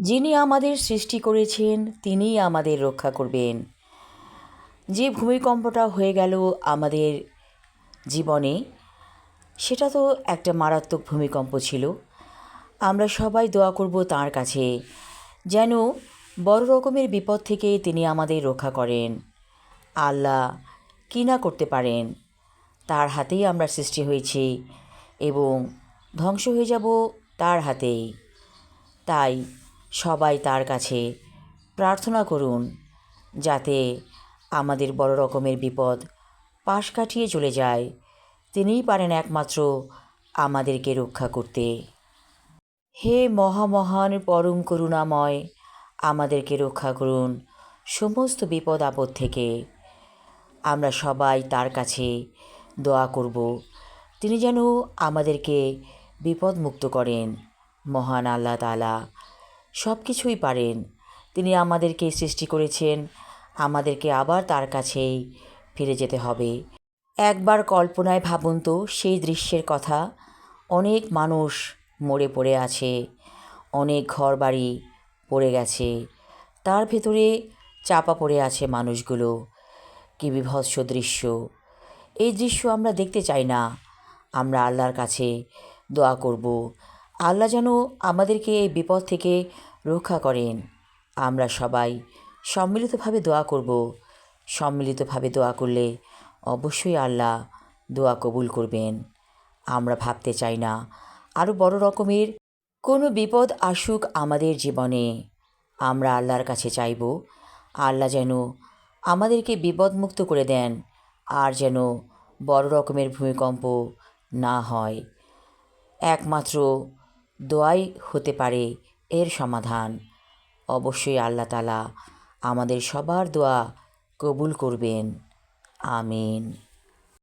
যিনি আমাদের সৃষ্টি করেছেন, তিনিই আমাদের রক্ষা করবেন। যে ভূমিকম্পটা হয়ে গেল আমাদের জীবনে, সেটা তো একটা মারাত্মক ভূমিকম্প ছিল। আমরা সবাই দোয়া করব তার কাছে, যেন বড় রকমের বিপদ থেকে তিনি আমাদের রক্ষা করেন। আল্লাহ কী না করতে পারেন, তার হাতেই আমরা সৃষ্টি হয়েছি এবং ধ্বংস হয়ে যাব তার হাতেই। তাই সবাই তার কাছে প্রার্থনা করুন যাতে আমাদের বড় রকমের বিপদ পাশ কাটিয়ে চলে যায়। তিনিই পারেন একমাত্র আমাদেরকে রক্ষা করতে। হে মহামহান পরম করুণাময়, আমাদেরকে রক্ষা করুন সমস্ত বিপদ আপদ থেকে। আমরা সবাই তার কাছে দোয়া করব। তিনি যেন আমাদেরকে বিপদমুক্ত করেন। মহান আল্লাহ তালা সব কিছুই পারেন। তিনি আমাদেরকে সৃষ্টি করেছেন, আমাদেরকে আবার তার কাছেই ফিরে যেতে হবে। একবার কল্পনায় ভাবুন তো, সেই দৃশ্যের কথা। অনেক মানুষ মরে পড়ে আছে, অনেক ঘর বাড়ি পড়ে গেছে, তার ভেতরে চাপা পড়ে আছে মানুষগুলো। কী বিভৎস দৃশ্য। এই দৃশ্য আমরা দেখতে চাই না। আমরা আল্লাহর কাছে দোয়া করব। আল্লাহ যেন আমাদেরকে এই বিপদ থেকে রক্ষা করেন। আমরা সবাই সম্মিলিতভাবে দোয়া করব। সম্মিলিতভাবে দোয়া করলে অবশ্যই আল্লাহ দোয়া কবুল করবেন। আমরা ভাবতে চাই না আরও বড় রকমের কোনো বিপদ আসুক আমাদের জীবনে। আমরা আল্লাহর কাছে চাইব, আল্লাহ যেন আমাদেরকে বিপদমুক্ত করে দেন আর যেন বড় রকমের ভূমিকম্প না হয়। একমাত্র দোয়াই হতে পারে এর সমাধান। অবশ্যই আল্লাহ তালা আমাদের সবার দোয়া কবুল করবেন। আমিন।